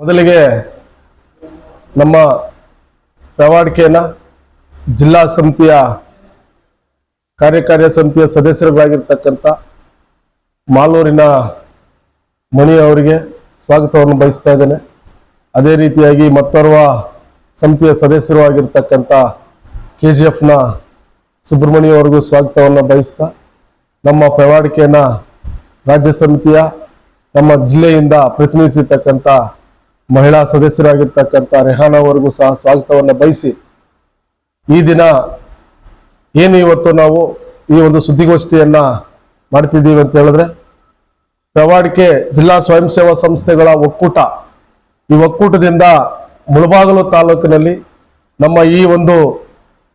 ಮೊದಲಿಗೆ ನಮ್ಮ ಪ್ರವಾಡಿಕೆಯನ್ನ ಜಿಲ್ಲಾ ಸಮಿತಿಯ ಕಾರ್ಯಕಾರಿ ಸಮಿತಿಯ ಸದಸ್ಯರುಗಳಾಗಿರ್ತಕ್ಕಂಥ ಮಾಲೂರಿನ ಮಣಿ ಅವರಿಗೆ ಸ್ವಾಗತವನ್ನು ಬಯಸ್ತಾ ಇದ್ದೇನೆ. ಅದೇ ರೀತಿಯಾಗಿ ಮತ್ತೋರ್ವ ಸಮಿತಿಯ ಸದಸ್ಯರು ಆಗಿರ್ತಕ್ಕಂಥ ಕೆ ಜಿ ಎಫ್ನ ಸುಬ್ರಹ್ಮಣ್ಯ ಅವರಿಗೂ ಸ್ವಾಗತವನ್ನು ಬಯಸ್ತಾ ನಮ್ಮ ಪ್ರವಾಡಿಕೆಯನ್ನ ರಾಜ್ಯ ಸಮಿತಿಯ ನಮ್ಮ ಜಿಲ್ಲೆಯಿಂದ ಪ್ರತಿನಿಧಿಸಿರ್ತಕ್ಕಂಥ ಮಹಿಳಾ ಸದಸ್ಯರಾಗಿರ್ತಕ್ಕಂಥ ರೆಹಾನ್ ಅವರಿಗೂ ಸಹ ಸ್ವಾಗತವನ್ನು ಬಯಸಿ ಈ ದಿನ ಏನು ಇವತ್ತು ನಾವು ಈ ಒಂದು ಸುದ್ದಿಗೋಷ್ಠಿಯನ್ನ ಮಾಡ್ತಿದ್ದೀವಿ ಅಂತ ಹೇಳಿದ್ರೆ, ಪ್ರವಾಡಿಕೆ ಜಿಲ್ಲಾ ಸ್ವಯಂ ಸೇವಾ ಸಂಸ್ಥೆಗಳ ಒಕ್ಕೂಟ. ಈ ಒಕ್ಕೂಟದಿಂದ ಮುಳಬಾಗಲು ತಾಲೂಕಿನಲ್ಲಿ ನಮ್ಮ ಈ ಒಂದು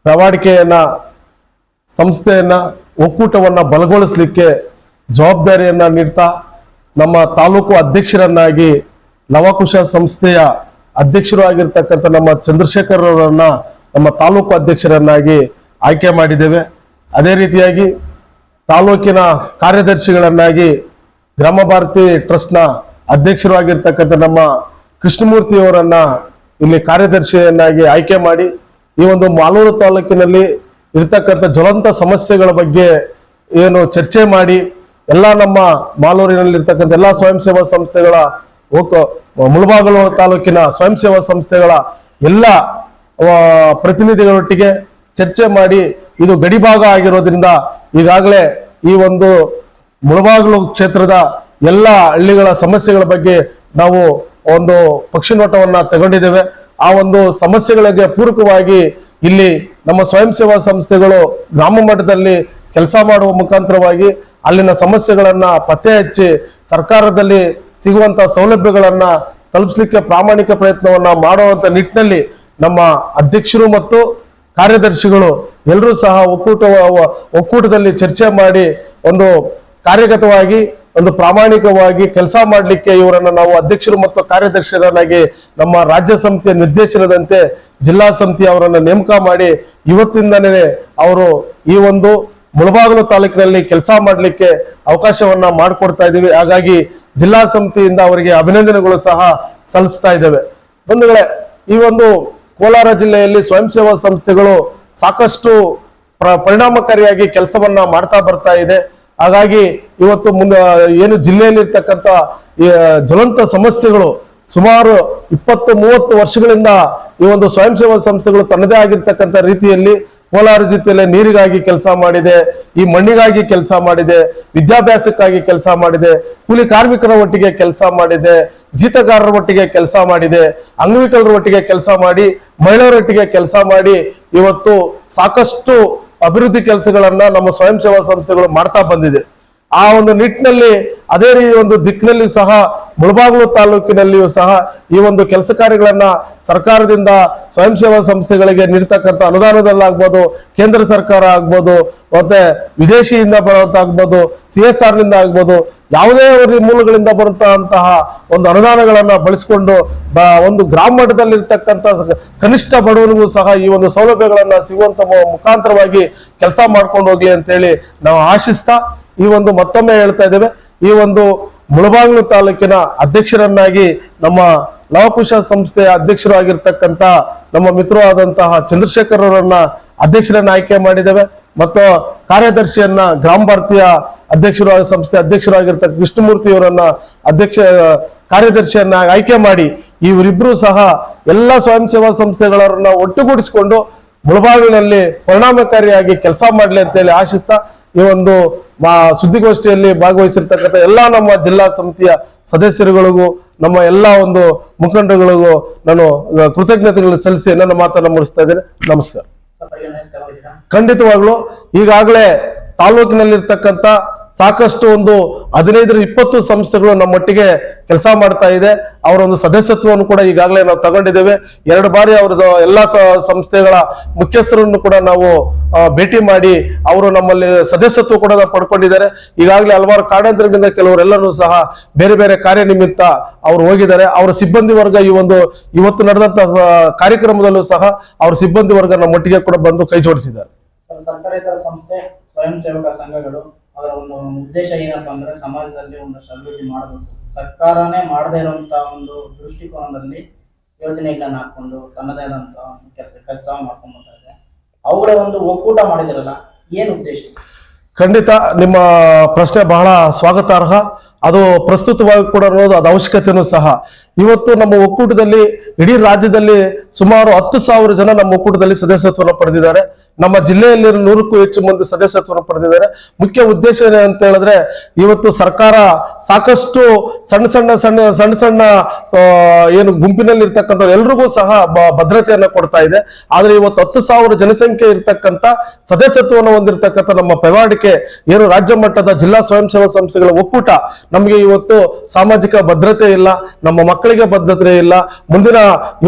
ಪ್ರವಾಡಿಕೆಯನ್ನ, ಸಂಸ್ಥೆಯನ್ನ, ಒಕ್ಕೂಟವನ್ನ ಬಲಗೊಳಿಸಲಿಕ್ಕೆ ಜವಾಬ್ದಾರಿಯನ್ನ ನೀಡ್ತಾ ನಮ್ಮ ತಾಲೂಕು ಅಧ್ಯಕ್ಷರನ್ನಾಗಿ ಲವಕುಶ ಸಂಸ್ಥೆಯ ಅಧ್ಯಕ್ಷರು ಆಗಿರ್ತಕ್ಕಂಥ ನಮ್ಮ ಚಂದ್ರಶೇಖರ್ ಅವರನ್ನ ನಮ್ಮ ತಾಲೂಕು ಅಧ್ಯಕ್ಷರನ್ನಾಗಿ ಆಯ್ಕೆ ಮಾಡಿದ್ದೇವೆ. ಅದೇ ರೀತಿಯಾಗಿ ತಾಲೂಕಿನ ಕಾರ್ಯದರ್ಶಿಗಳನ್ನಾಗಿ ಗ್ರಾಮ ಭಾರತಿ ಟ್ರಸ್ಟ್ನ ಅಧ್ಯಕ್ಷರು ಆಗಿರ್ತಕ್ಕಂಥ ನಮ್ಮ ಕೃಷ್ಣಮೂರ್ತಿ ಅವರನ್ನ ಇಲ್ಲಿ ಕಾರ್ಯದರ್ಶಿಯನ್ನಾಗಿ ಆಯ್ಕೆ ಮಾಡಿ ಈ ಒಂದು ಮಾಲೂರು ತಾಲೂಕಿನಲ್ಲಿ ಇರ್ತಕ್ಕಂಥ ಜ್ವಲಂತ ಸಮಸ್ಯೆಗಳ ಬಗ್ಗೆ ಏನು ಚರ್ಚೆ ಮಾಡಿ ಎಲ್ಲ ನಮ್ಮ ಮಾಲೂರಿನಲ್ಲಿ ಇರ್ತಕ್ಕಂಥ ಎಲ್ಲ ಸ್ವಯಂ ಸೇವಾ ಸಂಸ್ಥೆಗಳ ಮುಳಬಾಗಲು ತಾಲೂಕಿನ ಸ್ವಯಂ ಸೇವಾ ಸಂಸ್ಥೆಗಳ ಎಲ್ಲ ಪ್ರತಿನಿಧಿಗಳೊಟ್ಟಿಗೆ ಚರ್ಚೆ ಮಾಡಿ ಇದು ಗಡಿಭಾಗ ಆಗಿರೋದ್ರಿಂದ ಈಗಾಗಲೇ ಈ ಒಂದು ಮುಳಬಾಗಲು ಕ್ಷೇತ್ರದ ಎಲ್ಲ ಹಳ್ಳಿಗಳ ಸಮಸ್ಯೆಗಳ ಬಗ್ಗೆ ನಾವು ಒಂದು ಪಕ್ಷಿ ನೋಟವನ್ನ ತಗೊಂಡಿದ್ದೇವೆ. ಆ ಒಂದು ಸಮಸ್ಯೆಗಳಿಗೆ ಪೂರಕವಾಗಿ ಇಲ್ಲಿ ನಮ್ಮ ಸ್ವಯಂ ಸೇವಾ ಸಂಸ್ಥೆಗಳು ಗ್ರಾಮ ಮಟ್ಟದಲ್ಲಿ ಕೆಲಸ ಮಾಡುವ ಮುಖಾಂತರವಾಗಿ ಅಲ್ಲಿನ ಸಮಸ್ಯೆಗಳನ್ನು ಪತ್ತೆ ಹಚ್ಚಿ ಸರ್ಕಾರದಲ್ಲಿ ಸಿಗುವಂತ ಸೌಲಭ್ಯಗಳನ್ನ ತಲುಪಿಸಲಿಕ್ಕೆ ಪ್ರಾಮಾಣಿಕ ಪ್ರಯತ್ನವನ್ನ ಮಾಡುವಂತ ನಿಟ್ಟಿನಲ್ಲಿ ನಮ್ಮ ಅಧ್ಯಕ್ಷರು ಮತ್ತು ಕಾರ್ಯದರ್ಶಿಗಳು ಎಲ್ಲರೂ ಸಹ ಒಕ್ಕೂಟ, ಒಕ್ಕೂಟದಲ್ಲಿ ಚರ್ಚೆ ಮಾಡಿ ಒಂದು ಕಾರ್ಯಗತವಾಗಿ, ಒಂದು ಪ್ರಾಮಾಣಿಕವಾಗಿ ಕೆಲಸ ಮಾಡಲಿಕ್ಕೆ ಇವರನ್ನ ನಾವು ಅಧ್ಯಕ್ಷರು ಮತ್ತು ಕಾರ್ಯದರ್ಶಿಗಳಾಗಿ ನಮ್ಮ ರಾಜ್ಯ ಸಮಿತಿಯ ನಿರ್ದೇಶನದಂತೆ ಜಿಲ್ಲಾ ಸಮಿತಿ ಅವರನ್ನು ನೇಮಕ ಮಾಡಿ ಇವತ್ತಿಂದನೇ ಅವರು ಈ ಒಂದು ಮುಳಬಾಗಲು ತಾಲೂಕಿನಲ್ಲಿ ಕೆಲಸ ಮಾಡಲಿಕ್ಕೆ ಅವಕಾಶವನ್ನ ಮಾಡಿಕೊಡ್ತಾ ಇದ್ದೀವಿ. ಹಾಗಾಗಿ ಜಿಲ್ಲಾ ಸಮಿತಿಯಿಂದ ಅವರಿಗೆ ಅಭಿನಂದನೆಗಳು ಸಹ ಸಲ್ಲಿಸ್ತಾ ಇದ್ದೇವೆ. ಬಂಧುಗಳೇ, ಈ ಒಂದು ಕೋಲಾರ ಜಿಲ್ಲೆಯಲ್ಲಿ ಸ್ವಯಂ ಸೇವಾ ಸಂಸ್ಥೆಗಳು ಸಾಕಷ್ಟು ಪ್ರ- ಪರಿಣಾಮಕಾರಿಯಾಗಿ ಕೆಲಸವನ್ನ ಮಾಡ್ತಾ ಬರ್ತಾ ಇದೆ. ಹಾಗಾಗಿ ಇವತ್ತು ಮುಂದೆ, ಏನು ಜಿಲ್ಲೆಯಲ್ಲಿರ್ತಕ್ಕಂಥ ಜ್ವಲಂತ ಸಮಸ್ಯೆಗಳು ಸುಮಾರು ಇಪ್ಪತ್ತು ಮೂವತ್ತು ವರ್ಷಗಳಿಂದ ಈ ಒಂದು ಸ್ವಯಂ ಸೇವಾ ಸಂಸ್ಥೆಗಳು ತನ್ನದೇ ಆಗಿರ್ತಕ್ಕಂಥ ರೀತಿಯಲ್ಲಿ ಕೋಲಾರ ಜಿಲ್ಲೆಯಲ್ಲಿ ನೀರಿಗಾಗಿ ಕೆಲಸ ಮಾಡಿದೆ, ಈ ಮಣ್ಣಿಗಾಗಿ ಕೆಲಸ ಮಾಡಿದೆ, ವಿದ್ಯಾಭ್ಯಾಸಕ್ಕಾಗಿ ಕೆಲಸ ಮಾಡಿದೆ, ಕೂಲಿ ಕಾರ್ಮಿಕರ ಒಟ್ಟಿಗೆ ಕೆಲಸ ಮಾಡಿದೆ, ಜೀತಗಾರರ ಒಟ್ಟಿಗೆ ಕೆಲಸ ಮಾಡಿದೆ, ಅಂಗವಿಕಲರ ಒಟ್ಟಿಗೆ ಕೆಲಸ ಮಾಡಿ ಮಹಿಳೆಯರೊಟ್ಟಿಗೆ ಕೆಲಸ ಮಾಡಿ, ಇವತ್ತು ಸಾಕಷ್ಟು ಅಭಿವೃದ್ಧಿ ಕೆಲಸಗಳನ್ನ ನಮ್ಮ ಸ್ವಯಂ ಸೇವಾ ಸಂಸ್ಥೆಗಳು ಮಾಡ್ತಾ ಬಂದಿದೆ. ಆ ಒಂದು ನಿಟ್ಟಿನಲ್ಲಿ, ಅದೇ ರೀತಿ ಒಂದು ದಿಕ್ಕಿನಲ್ಲಿಯೂ ಸಹ, ಮುಳಬಾಗಿಲು ತಾಲೂಕಿನಲ್ಲಿಯೂ ಸಹ ಈ ಒಂದು ಕೆಲಸ ಕಾರ್ಯಗಳನ್ನ ಸರ್ಕಾರದಿಂದ ಸ್ವಯಂ ಸೇವಾ ಸಂಸ್ಥೆಗಳಿಗೆ ನೀಡ್ತಕ್ಕಂಥ ಅನುದಾನದಲ್ಲಾಗ್ಬೋದು, ಕೇಂದ್ರ ಸರ್ಕಾರ ಆಗ್ಬೋದು, ಮತ್ತೆ ವಿದೇಶಿಯಿಂದ ಬರೋದಾಗ್ಬೋದು ಸಿ ಎಸ್ ಆರ್ನಿಂದ ಆಗ್ಬೋದು, ಯಾವುದೇ ಮೂಲಗಳಿಂದ ಬರುತ್ತಂತಹ ಒಂದು ಅನುದಾನಗಳನ್ನ ಬಳಸಿಕೊಂಡು ಒಂದು ಗ್ರಾಮ ಮಟ್ಟದಲ್ಲಿರ್ತಕ್ಕಂಥ ಕನಿಷ್ಠ ಬಡವರಿಗೂ ಸಹ ಈ ಒಂದು ಸೌಲಭ್ಯಗಳನ್ನ ಸಿಗುವಂತ ಮುಖಾಂತರವಾಗಿ ಕೆಲಸ ಮಾಡ್ಕೊಂಡು ಹೋಗ್ಲಿ ಅಂತೇಳಿ ನಾವು ಆಶಿಸ್ತಾ ಈ ಒಂದು ಮತ್ತೊಮ್ಮೆ ಹೇಳ್ತಾ ಇದ್ದೇವೆ. ಈ ಒಂದು ಮುಳಬಾಗಿಲು ತಾಲೂಕಿನ ಅಧ್ಯಕ್ಷರನ್ನಾಗಿ ನಮ್ಮ ಲವಕುಶ ಸಂಸ್ಥೆಯ ಅಧ್ಯಕ್ಷರಾಗಿರ್ತಕ್ಕಂಥ ನಮ್ಮ ಮಿತ್ರರಾದಂತಹ ಚಂದ್ರಶೇಖರ್ ಅವರನ್ನ ಅಧ್ಯಕ್ಷರನ್ನ ಆಯ್ಕೆ ಮಾಡಿದ್ದೇವೆ. ಮತ್ತು ಕಾರ್ಯದರ್ಶಿಯನ್ನ ಗ್ರಾಮ ಭಾರತೀಯ ಅಧ್ಯಕ್ಷರು ಸಂಸ್ಥೆ ಅಧ್ಯಕ್ಷರಾಗಿರ್ತಕ್ಕ ಕೃಷ್ಣಮೂರ್ತಿ ಅವರನ್ನ ಅಧ್ಯಕ್ಷ, ಕಾರ್ಯದರ್ಶಿಯನ್ನ ಆಯ್ಕೆ ಮಾಡಿ ಇವರಿಬ್ರು ಸಹ ಎಲ್ಲ ಸ್ವಯಂ ಸೇವಾ ಸಂಸ್ಥೆಗಳನ್ನ ಒಟ್ಟುಗೂಡಿಸಿಕೊಂಡು ಮುಳಬಾಗಿನಲ್ಲಿ ಪರಿಣಾಮಕಾರಿಯಾಗಿ ಕೆಲಸ ಮಾಡಲಿ ಅಂತೇಳಿ ಆಶಿಸ್ತಾ ಈ ಒಂದು ಸುದ್ದಿಗೋಷ್ಠಿಯಲ್ಲಿ ಭಾಗವಹಿಸಿರ್ತಕ್ಕಂಥ ಎಲ್ಲಾ ನಮ್ಮ ಜಿಲ್ಲಾ ಸಮಿತಿಯ ಸದಸ್ಯರುಗಳಿಗೂ ನಮ್ಮ ಎಲ್ಲ ಒಂದು ಮುಖಂಡಗಳಿಗೂ ನಾನು ಕೃತಜ್ಞತೆಗಳನ್ನು ಕೃತಜ್ಞತೆಗಳು ಸಲ್ಲಿಸಿ ನನ್ನ ಮಾತನ್ನು ಮುಗಿಸ್ತಾ ಇದ್ದೇನೆ. ನಮಸ್ಕಾರ. ಖಂಡಿತವಾಗ್ಲು ಈಗಾಗಲೇ ತಾಲೂಕಿನಲ್ಲಿರ್ತಕ್ಕಂಥ ಸಾಕಷ್ಟು ಒಂದು ಹದಿನೈದರ ಇಪ್ಪತ್ತು ಸಂಸ್ಥೆಗಳು ನಮ್ಮೊಟ್ಟಿಗೆ ಕೆಲಸ ಮಾಡ್ತಾ ಇದೆ. ಅವರ ಒಂದು ಸದಸ್ಯತ್ವವನ್ನು ಕೂಡ ಈಗಾಗಲೇ ನಾವು ತಗೊಂಡಿದ್ದೇವೆ. ಎರಡು ಬಾರಿ ಅವರ ಎಲ್ಲಾ ಸಂಸ್ಥೆಗಳ ಮುಖ್ಯಸ್ಥರನ್ನು ಕೂಡ ನಾವು ಭೇಟಿ ಮಾಡಿ ಅವರು ನಮ್ಮಲ್ಲಿ ಸದಸ್ಯತ್ವ ಕೂಡ ಪಡ್ಕೊಂಡಿದ್ದಾರೆ. ಈಗಾಗಲೇ ಹಲವಾರು ಕಾರಣಾಂತರಗಳಿಂದ ಕೆಲವರೆಲ್ಲರೂ ಸಹ ಬೇರೆ ಬೇರೆ ಕಾರ್ಯನಿಮಿತ್ತ ಅವರು ಹೋಗಿದ್ದಾರೆ. ಅವರ ಸಿಬ್ಬಂದಿ ವರ್ಗ ಈ ಒಂದು ಇವತ್ತು ನಡೆದಂತಹ ಕಾರ್ಯಕ್ರಮದಲ್ಲೂ ಸಹ ಅವರ ಸಿಬ್ಬಂದಿ ವರ್ಗ ನಮ್ಮೊಟ್ಟಿಗೆ ಕೂಡ ಬಂದು ಕೈ ಜೋಡಿಸಿದ್ದಾರೆ. ಸಂಸ್ಥೆ ಸ್ವಯಂ ಸೇವಕ ಸಂಘಗಳು ಅದರ ಒಂದು ಉದ್ದೇಶ ಏನಪ್ಪಾ ಅಂದ್ರೆ ಸಮಾಜದಲ್ಲಿ ಒಂದಷ್ಟು ಅಭಿವೃದ್ಧಿ ಮಾಡಬೇಕು. ಸರ್ಕಾರನೇ ಮಾಡದೇ ಇರುವಂತ ಒಂದು ದೃಷ್ಟಿಕೋನದಲ್ಲಿ ಯೋಜನೆಗಳನ್ನ ಹಾಕೊಂಡು ತನ್ನದೇ ಆದಂತ ಕೆಲಸ ಕೆಲಸ ಮಾಡ್ಕೊಂಡು ಬರ್ತಾ ಇದೆ ಅವುಗಳ ಒಂದು ಒಕ್ಕೂಟ ಮಾಡಿದಿರಲ್ಲ, ಏನ್ ಉದ್ದೇಶ? ಖಂಡಿತ ನಿಮ್ಮ ಪ್ರಶ್ನೆ ಬಹಳ ಸ್ವಾಗತಾರ್ಹ. ಅದು ಪ್ರಸ್ತುತವಾಗಿ ಕೂಡ ಇರೋದು ಅದು ಅವಶ್ಯಕತೆಯೂ ಸಹ. ಇವತ್ತು ನಮ್ಮ ಒಕ್ಕೂಟದಲ್ಲಿ ಇಡೀ ರಾಜ್ಯದಲ್ಲಿ ಸುಮಾರು ಹತ್ತು ಸಾವಿರ ಜನ ನಮ್ಮ ಒಕ್ಕೂಟದಲ್ಲಿ ಸದಸ್ಯತ್ವವನ್ನು ಪಡೆದಿದ್ದಾರೆ. ನಮ್ಮ ಜಿಲ್ಲೆಯಲ್ಲಿ ನೂರಕ್ಕೂ ಹೆಚ್ಚು ಮಂದಿ ಸದಸ್ಯತ್ವವನ್ನು ಪಡೆದಿದ್ದಾರೆ. ಮುಖ್ಯ ಉದ್ದೇಶ ಅಂತ ಹೇಳಿದ್ರೆ, ಇವತ್ತು ಸರ್ಕಾರ ಸಾಕಷ್ಟು ಸಣ್ಣ ಸಣ್ಣ ಸಣ್ಣ ಸಣ್ಣ ಸಣ್ಣ ಏನು ಗುಂಪಿನಲ್ಲಿ ಇರ್ತಕ್ಕಂಥ ಎಲ್ರಿಗೂ ಸಹ ಭದ್ರತೆಯನ್ನ ಕೊಡ್ತಾ ಇದೆ. ಆದ್ರೆ ಇವತ್ತು ಹತ್ತು ಸಾವಿರ ಜನಸಂಖ್ಯೆ ಇರ್ತಕ್ಕಂಥ ಸದಸ್ಯತ್ವವನ್ನು ಹೊಂದಿರತಕ್ಕಂಥ ನಮ್ಮ ಪೆವಾಡಿಕೆ, ಏನು ರಾಜ್ಯ ಮಟ್ಟದ ಜಿಲ್ಲಾ ಸ್ವಯಂ ಸೇವಾ ಸಂಸ್ಥೆಗಳ ಒಕ್ಕೂಟ, ನಮಗೆ ಇವತ್ತು ಸಾಮಾಜಿಕ ಭದ್ರತೆ ಇಲ್ಲ, ನಮ್ಮ ಮಕ್ಕಳಿಗೆ ಭದ್ರತೆ ಇಲ್ಲ, ಮುಂದಿನ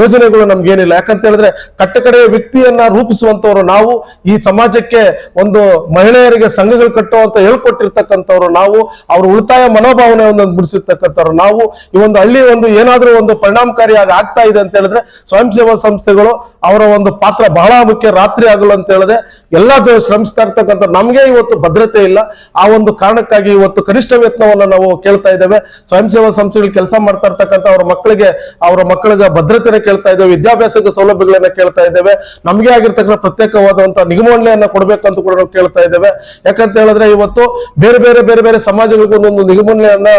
ಯೋಜನೆಗಳು ನಮ್ಗೇನಿಲ್ಲ. ಯಾಕಂತ ಹೇಳಿದ್ರೆ, ಕಟ್ಟಕಡೆಯ ವ್ಯಕ್ತಿಯನ್ನ ರೂಪಿಸುವಂತವರು ನಾವು ಈ ಸಮಾಜಕ್ಕೆ ಒಂದು ಮಹಿಳೆಯರಿಗೆ ಸಂಘಗಳು ಕಟ್ಟೋ ಅಂತ ಹೇಳ್ಕೊಟ್ಟಿರ್ತಕ್ಕಂಥವ್ರು ನಾವು, ಅವ್ರ ಉಳಿತಾಯ ಮನೋಭಾವನೆಯನ್ನು ಬಿಡಿಸಿರ್ತಕ್ಕಂಥವ್ರು ನಾವು. ಈ ಒಂದು ಹಳ್ಳಿ ಒಂದು ಏನಾದ್ರೂ ಒಂದು ಪರಿಣಾಮಕಾರಿಯಾಗಿ ಆಗ್ತಾ ಇದೆ ಅಂತ ಹೇಳಿದ್ರೆ ಸ್ವಯಂ ಸೇವಾ ಸಂಸ್ಥೆಗಳು ಅವರ ಒಂದು ಪಾತ್ರ ಬಹಳ ಮುಖ್ಯ. ರಾತ್ರಿ ಆಗಲು ಅಂತ ಹೇಳಿದ್ರೆ ಎಲ್ಲ ಶ್ರಮಿಸ್ತಾ ಇರ್ತಕ್ಕಂಥ ನಮಗೆ ಇವತ್ತು ಭದ್ರತೆ ಇಲ್ಲ. ಆ ಒಂದು ಕಾರಣಕ್ಕಾಗಿ ಇವತ್ತು ಕನಿಷ್ಠ ವೇತನವನ್ನ ನಾವು ಕೇಳ್ತಾ ಇದ್ದೇವೆ. ಸ್ವಯಂ ಸೇವಾ ಸಂಸ್ಥೆಗಳು ಕೆಲಸ ಮಾಡ್ತಾ ಇರ್ತಕ್ಕಂಥ ಅವ್ರ ಮಕ್ಕಳಿಗೆ, ಅವರ ಮಕ್ಕಳಿಗೆ ಭದ್ರತೆನ ಕೇಳ್ತಾ ಇದ್ದೇವೆ. ವಿದ್ಯಾಭ್ಯಾಸಕ್ಕೆ ಸೌಲಭ್ಯಗಳನ್ನ ಕೇಳ್ತಾ ಇದ್ದೇವೆ. ನಮಗೆ ಆಗಿರ್ತಕ್ಕಂಥ ಪ್ರತ್ಯೇಕವಾದಂತಹ ನಿಗಮವನ್ನೆಯನ್ನ ಕೊಡ್ಬೇಕಂತ ಕೂಡ ನಾವು ಕೇಳ್ತಾ ಇದ್ದೇವೆ. ಯಾಕಂತ ಹೇಳಿದ್ರೆ ಇವತ್ತು ಬೇರೆ ಬೇರೆ ಬೇರೆ ಬೇರೆ ಸಮಾಜಗಳಿಗೂ ಒಂದೊಂದು ನಿಗಮನೆಯನ್ನ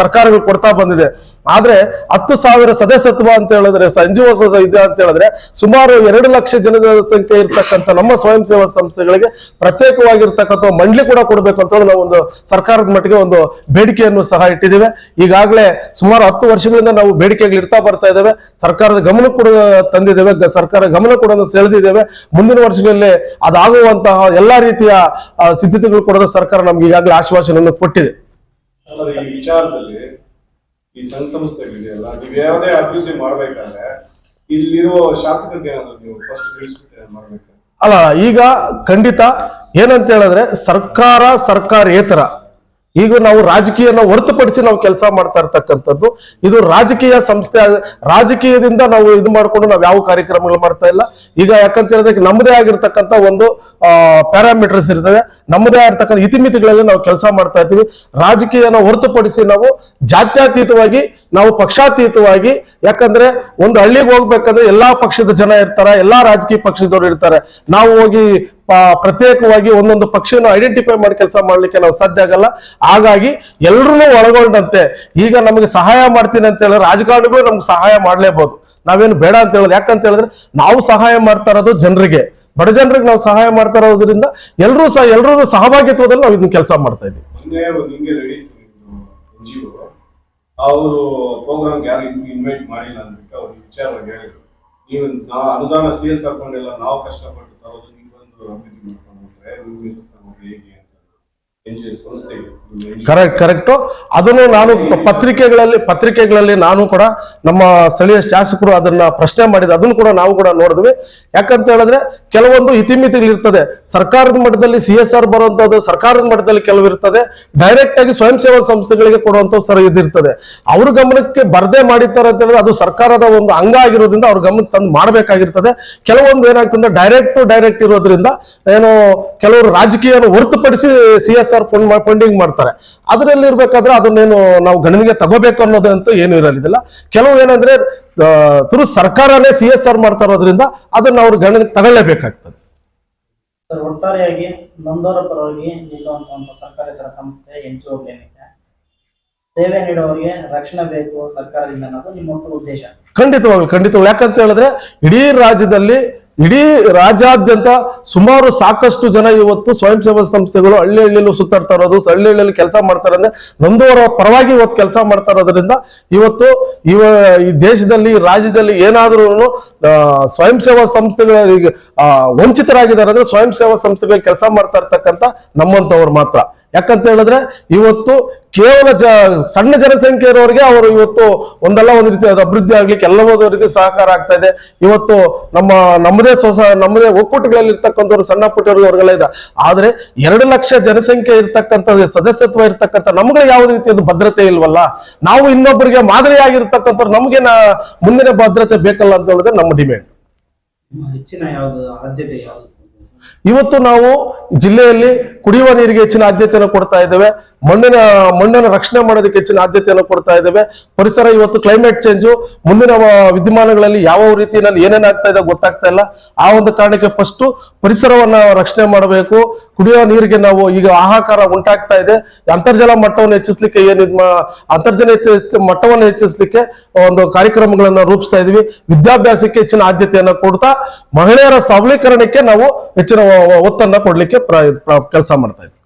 ಸರ್ಕಾರಗಳು ಕೊಡ್ತಾ ಬಂದಿದೆ. ಆದ್ರೆ ಹತ್ತು ಸಾವಿರ ಸದಸ್ಯತ್ವ ಅಂತ ಹೇಳಿದ್ರೆ ಸಂಜೀವ ಇದೆ ಅಂತ ಹೇಳಿದ್ರೆ ಸುಮಾರು ಎರಡು ಲಕ್ಷ ಜನಸಂಖ್ಯೆ ಇರ್ತಕ್ಕಂಥ ನಮ್ಮ ಸ್ವಯಂ ಸೇವಾ ಸಂಸ್ಥೆಗಳಿಗೆ ಪ್ರತ್ಯೇಕವಾಗಿರ್ತಕ್ಕಂಥ ಮಂಡಳಿ ಕೂಡ ಕೊಡಬೇಕು ಅಂತ ನಾವು ಒಂದು ಸರ್ಕಾರದ ಮಟ್ಟಿಗೆ ಒಂದು ಬೇಡಿಕೆಯನ್ನು ಸಹ ಇಟ್ಟಿದ್ದೇವೆ. ಈಗಾಗಲೇ ಸುಮಾರು ಹತ್ತು ವರ್ಷಗಳಿಂದ ನಾವು ಬೇಡಿಕೆಗಳು ಇರ್ತಾ ಬರ್ತಾ ಇದ್ದೇವೆ. ಸರ್ಕಾರದ ಗಮನ ಕೂಡ ತಂದಿದ್ದೇವೆ. ಸರ್ಕಾರ ಗಮನ ಕೂಡ ಸೆಳೆದಿದ್ದೇವೆ. ಮುಂದಿನ ವರ್ಷಗಳಲ್ಲಿ ಅದಾಗುವಂತಹ ಎಲ್ಲಾ ರೀತಿಯ ಸಿದ್ಧತೆಗಳು ಕೂಡ ಸರ್ಕಾರ ನಮ್ಗೆ ಈಗಾಗಲೇ ಆಶ್ವಾಸನೆಯನ್ನು ಕೊಟ್ಟಿದೆ. ಈ ವಿಚಾರದಲ್ಲಿ ಈ ಸಂಘ ಸಂಸ್ಥೆಗಳಿದೆಯಲ್ಲ, ನೀವು ಯಾವುದೇ ಅಭಿವೃದ್ಧಿ ಮಾಡ್ಬೇಕಾದ್ರೆ ಇಲ್ಲಿರುವ ಶಾಸಕರಿಗೆ ನೀವು ಫಸ್ಟ್ ತಿಳಿಸ್ಬಿಟ್ಟು ಮಾಡ್ಬೇಕು? ಅಲ್ಲ, ಈಗ ಖಂಡಿತ ಏನಂತ ಹೇಳಿದ್ರೆ ಸರ್ಕಾರ ಸರ್ಕಾರೇತರ ಈಗ ನಾವು ರಾಜಕೀಯನ ಹೊರತುಪಡಿಸಿ ನಾವು ಕೆಲಸ ಮಾಡ್ತಾ ಇರ್ತಕ್ಕಂಥದ್ದು, ಇದು ರಾಜಕೀಯ ಸಂಸ್ಥೆ, ರಾಜಕೀಯದಿಂದ ನಾವು ಇದು ಮಾಡ್ಕೊಂಡು ನಾವು ಯಾವ ಕಾರ್ಯಕ್ರಮಗಳು ಮಾಡ್ತಾ ಇಲ್ಲ. ಈಗ ಯಾಕಂತ ಹೇಳಿದ್ರೆ ನಮ್ಮದೇ ಆಗಿರ್ತಕ್ಕಂಥ ಒಂದು ಪ್ಯಾರಾಮೀಟರ್ಸ್ ಇರ್ತವೆ. ನಮ್ಮದೇ ಆಗಿರ್ತಕ್ಕಂಥ ಇತಿಮಿತಿಗಳಲ್ಲಿ ನಾವು ಕೆಲಸ ಮಾಡ್ತಾ ಇದ್ದೀವಿ ರಾಜಕೀಯನ ಹೊರತುಪಡಿಸಿ ನಾವು ಜಾತ್ಯತೀತವಾಗಿ, ನಾವು ಪಕ್ಷಾತೀತವಾಗಿ, ಯಾಕಂದ್ರೆ ಒಂದು ಹಳ್ಳಿಗೆ ಹೋಗ್ಬೇಕಂದ್ರೆ ಎಲ್ಲಾ ಪಕ್ಷದ ಜನ ಇರ್ತಾರೆ, ಎಲ್ಲಾ ರಾಜಕೀಯ ಪಕ್ಷದವರು ಇರ್ತಾರೆ. ನಾವು ಹೋಗಿ ಪ್ರತ್ಯೇಕವಾಗಿ ಒಂದೊಂದು ಪಕ್ಷನ ಐಡೆಂಟಿಫೈ ಮಾಡಿ ಕೆಲಸ ಮಾಡ್ಲಿಕ್ಕೆ ನಾವು ಸಾಧ್ಯ ಆಗಲ್ಲ. ಹಾಗಾಗಿ ಎಲ್ಲರೂ ಒಳಗೊಂಡಂತೆ. ಈಗ ನಮಗೆ ಸಹಾಯ ಮಾಡ್ತೀನಿ ಅಂತ ಹೇಳಿದ್ರೆ ರಾಜಕಾರಣಿಗಳು ನಮ್ಗೆ ಸಹಾಯ ಮಾಡ್ಲೇಬಹುದು ನಾವೇನು ಬೇಡ ಅಂತ ಹೇಳೋದು ಯಾಕಂತ ಹೇಳಿದ್ರೆ ನಾವು ಸಹಾಯ ಮಾಡ್ತಾ ಇರೋದು ಜನರಿಗೆ. ಬಡ ಜನರಿಗೆ ನಾವು ಸಹಾಯ ಮಾಡ್ತಾ ಇರೋದ್ರಿಂದ ಎಲ್ಲರೂ ಸಹ ಎಲ್ಲರೂ ಸಹಭಾಗಿತ್ವದಲ್ಲಿ ನಾವು ಇದನ್ನ ಕೆಲಸ ಮಾಡ್ತಾ ಇದ್ದೀವಿ. ಅವರು ಪ್ರೋಗ್ರಾಮ್ ಯಾರು ಇನ್ವೈಟ್ ಮಾಡಿಲ್ಲ ಅಂದ್ಬಿಟ್ಟು ಅವ್ರು ವಿಚಾರವಾಗಿ ಹೇಳಿದ್ರು. ನೀವು ಅನುದಾನ ಸಿ ಎಸ್ ಆರ್ ಫಂಡ್ ನಾವು ಕಷ್ಟಪಟ್ಟು ತರೋದು, ನೀವು ಬಂದು ಅಭಿವೃದ್ಧಿ ಮಾಡ್ಕೊಂಡು ಹೋಗ್ರೆ ನೀವು ಹೆಸರು ತಗೊಂಡ್ರೆ ಹೇಗೆ ಅಂತ ಎನ್ ಜಿ ಸಂಸ್ಥೆಗೆ ನಿಮ್ಮ NGO. ಕರೆಕ್ಟ್ ಕರೆಕ್ಟು ಅದನ್ನು ನಾನು ಪತ್ರಿಕೆಗಳಲ್ಲಿ ಪತ್ರಿಕೆಗಳಲ್ಲಿ ನಾನು ಕೂಡ ನಮ್ಮ ಸ್ಥಳೀಯ ಶಾಸಕರು ಅದನ್ನ ಪ್ರಶ್ನೆ ಮಾಡಿದ, ಅದನ್ನು ಕೂಡ ನಾವು ಕೂಡ ನೋಡಿದ್ವಿ. ಯಾಕಂತ ಹೇಳಿದ್ರೆ, ಕೆಲವೊಂದು ಇತಿಮಿತಿಗಳಿರ್ತದೆ ಸರ್ಕಾರದ ಮಟ್ಟದಲ್ಲಿ ಸಿ ಎಸ್ ಆರ್ ಬರುವಂತದ್ದು ಸರ್ಕಾರದ ಮಟ್ಟದಲ್ಲಿ ಕೆಲವು ಇರ್ತದೆ. ಡೈರೆಕ್ಟ್ ಆಗಿ ಸ್ವಯಂ ಸೇವಾ ಸಂಸ್ಥೆಗಳಿಗೆ ಕೊಡುವಂತ ಸರ್ ಇದಿರ್ತದೆ ಅವ್ರ ಗಮನಕ್ಕೆ ಬರ್ದೇ ಮಾಡಿರ್ತಾರೆ ಅಂತ ಹೇಳಿದ್ರೆ ಅದು ಸರ್ಕಾರದ ಒಂದು ಅಂಗ ಆಗಿರೋದ್ರಿಂದ ಅವ್ರ ಗಮನಕ್ಕೆ ತಂದು ಮಾಡಬೇಕಾಗಿರ್ತದೆ. ಕೆಲವೊಂದು ಏನಾಗ್ತದೆ ಡೈರೆಕ್ಟ್ ಟು ಡೈರೆಕ್ಟ್ ಇರೋದ್ರಿಂದ ಏನು ಕೆಲವರು ರಾಜಕೀಯ ಹೊರತುಪಡಿಸಿ C S R fund funding ಮಾಡ್ತಾರೆ. ಅದರಲ್ಲಿ ಇರ್ಬೇಕಾದ್ರೆ ಅದನ್ನೇನು ನಾವು ಗಣನೆಗೆ ತಗೋಬೇಕು ಅನ್ನೋದಂತೂ ಏನು ಇರಲಿಲ್ಲ ಕೆಲವು ಏನಂದ್ರೆ ತುರು ಸರ್ಕಾರನೇ ಸಿ ಎಸ್ ಆರ್ ಮಾಡ್ತಾ ಇರೋದ್ರಿಂದ ಅದನ್ನ ಅವ್ರು ಗಣನೆಗೆ ತಗೊಳ್ಳೇಬೇಕಾಗ್ತದೆ. ಒಟ್ಟಾರೆಯಾಗಿ ನೊಂದವರ ಪರವಾಗಿ ನಿಲ್ಲುವಂತ ಒಂದು ಸರ್ಕಾರೇತರ ಸಂಸ್ಥೆ ಎನ್ ಜಿ ಏನಿದೆ ಸೇವೆ ನೀಡುವವರಿಗೆ ರಕ್ಷಣೆ ಬೇಕು ಸರ್ಕಾರದಿಂದ ಅನ್ನೋದು ನಿಮ್ಮ ಉದ್ದೇಶ. ಖಂಡಿತವಾಗ್ಲು ಖಂಡಿತವಾಗ್ಲು. ಯಾಕಂತ ಹೇಳಿದ್ರೆ ಇಡೀ ರಾಜ್ಯದಲ್ಲಿ ಇಡೀ ರಾಜ್ಯಾದ್ಯಂತ ಸುಮಾರು ಸಾಕಷ್ಟು ಜನ ಇವತ್ತು ಸ್ವಯಂ ಸೇವಾ ಸಂಸ್ಥೆಗಳು ಹಳ್ಳಿ ಹಳ್ಳಿಯಲ್ಲೂ ಸುತ್ತಾಡ್ತಾ ಇರೋದು ಹಳ್ಳಿ ಹಳ್ಳಿಯಲ್ಲಿ ಕೆಲಸ ಮಾಡ್ತಾರೆ ಅಂದ್ರೆ ನೊಂದವರ ಪರವಾಗಿ ಇವತ್ತು ಕೆಲಸ ಮಾಡ್ತಾ ಇರೋದ್ರಿಂದ ಇವತ್ತು ಇವ ಈ ದೇಶದಲ್ಲಿ ರಾಜ್ಯದಲ್ಲಿ ಏನಾದ್ರೂ ಸ್ವಯಂ ಸೇವಾ ಸಂಸ್ಥೆಗಳಿಗೆ ಆ, ವಂಚಿತರಾಗಿದ್ದಾರೆ ಅಂದ್ರೆ ಸ್ವಯಂ ಸೇವಾ ಸಂಸ್ಥೆಗಳಲ್ಲಿ ಕೆಲಸ ಮಾಡ್ತಾ ಇರ್ತಕ್ಕಂಥ ನಮ್ಮಂತವ್ರು ಮಾತ್ರ. ಯಾಕಂತ ಹೇಳಿದ್ರೆ ಇವತ್ತು ಕೇವಲ ಜ, ಸಣ್ಣ ಜನಸಂಖ್ಯೆ ಇರೋರಿಗೆ ಅವರು ಇವತ್ತು ಒಂದಲ್ಲ ಒಂದು ರೀತಿ ಅಭಿವೃದ್ಧಿ ಆಗ್ಲಿಕ್ಕೆ ಎಲ್ಲವೂ ರೀತಿ ಸಹಕಾರ ಆಗ್ತಾ ಇದೆ. ಇವತ್ತು ನಮ್ಮ, ನಮ್ಮದೇ ಸ್ವಸ ನಮ್ಮದೇ ಒಕ್ಕೂಟಗಳಲ್ಲಿ ಇರ್ತಕ್ಕಂಥವ್ರು ಸಣ್ಣ ಪುಟ್ಟವ್ರಿಗೆಲ್ಲ ಇದೆ. ಆದ್ರೆ ಎರಡು ಲಕ್ಷ ಜನಸಂಖ್ಯೆ ಇರ್ತಕ್ಕಂಥ ಸದಸ್ಯತ್ವ ಇರ್ತಕ್ಕಂಥ ನಮ್ಗೆ ಯಾವ ರೀತಿಯಾದ ಭದ್ರತೆ ಇಲ್ವಲ್ಲ? ನಾವು ಇನ್ನೊಬ್ಬರಿಗೆ ಮಾದರಿಯಾಗಿರ್ತಕ್ಕಂಥವ್ರು ನಮ್ಗೆ ಮುಂದಿನ ಭದ್ರತೆ ಬೇಕಲ್ಲ ಅಂತ ಹೇಳಿದ್ರೆ ನಮ್ಮ ಡಿಮ್ಯಾಂಡ್ ಹೆಚ್ಚಿನ ಯಾವುದು ಆದ್ಯತೆ ಯಾವುದು? ಇವತ್ತು ನಾವು ಜಿಲ್ಲೆಯಲ್ಲಿ ಕುಡಿಯುವ ನೀರಿಗೆ ಹೆಚ್ಚಿನ ಆದ್ಯತೆಯನ್ನು ಕೊಡ್ತಾ ಇದ್ದೇವೆ. ಮಣ್ಣಿನ, ಮಣ್ಣನ್ನು ರಕ್ಷಣೆ ಮಾಡೋದಕ್ಕೆ ಹೆಚ್ಚಿನ ಆದ್ಯತೆಯನ್ನು ಕೊಡ್ತಾ ಇದ್ದೇವೆ. ಪರಿಸರ ಇವತ್ತು ಕ್ಲೈಮೇಟ್ ಚೇಂಜು ಮುಂದಿನ ವಿದ್ಯಮಾನಗಳಲ್ಲಿ ಯಾವ ರೀತಿಯಲ್ಲಿ ಏನೇನಾಗ್ತಾ ಇದೆ ಗೊತ್ತಾಗ್ತಾ ಇಲ್ಲ. ಆ ಒಂದು ಕಾರಣಕ್ಕೆ ಫಸ್ಟ್ ಪರಿಸರವನ್ನ ರಕ್ಷಣೆ ಮಾಡಬೇಕು. ಕುಡಿಯುವ ನೀರಿಗೆ ನಾವು ಈಗ ಆಹಾಕಾರ ಉಂಟಾಗ್ತಾ ಇದೆ. ಅಂತರ್ಜಲ ಮಟ್ಟವನ್ನು ಹೆಚ್ಚಿಸಲಿಕ್ಕೆ ಏನು ಅಂತರ್ಜಲ ಹೆಚ್ಚ ಮಟ್ಟವನ್ನು ಹೆಚ್ಚಿಸಲಿಕ್ಕೆ ಒಂದು ಕಾರ್ಯಕ್ರಮಗಳನ್ನ ರೂಪಿಸ್ತಾ ಇದೀವಿ. ವಿದ್ಯಾಭ್ಯಾಸಕ್ಕೆ ಹೆಚ್ಚಿನ ಆದ್ಯತೆಯನ್ನ ಕೊಡ್ತಾ ಮಹಿಳೆಯರ ಸಬಲೀಕರಣಕ್ಕೆ ನಾವು ಹೆಚ್ಚಿನ ಒತ್ತನ್ನ ಕೊಡ್ಲಿಕ್ಕೆ ಕೆಲಸ ಮಾಡ್ತಾ ಇದ್ದೀವಿ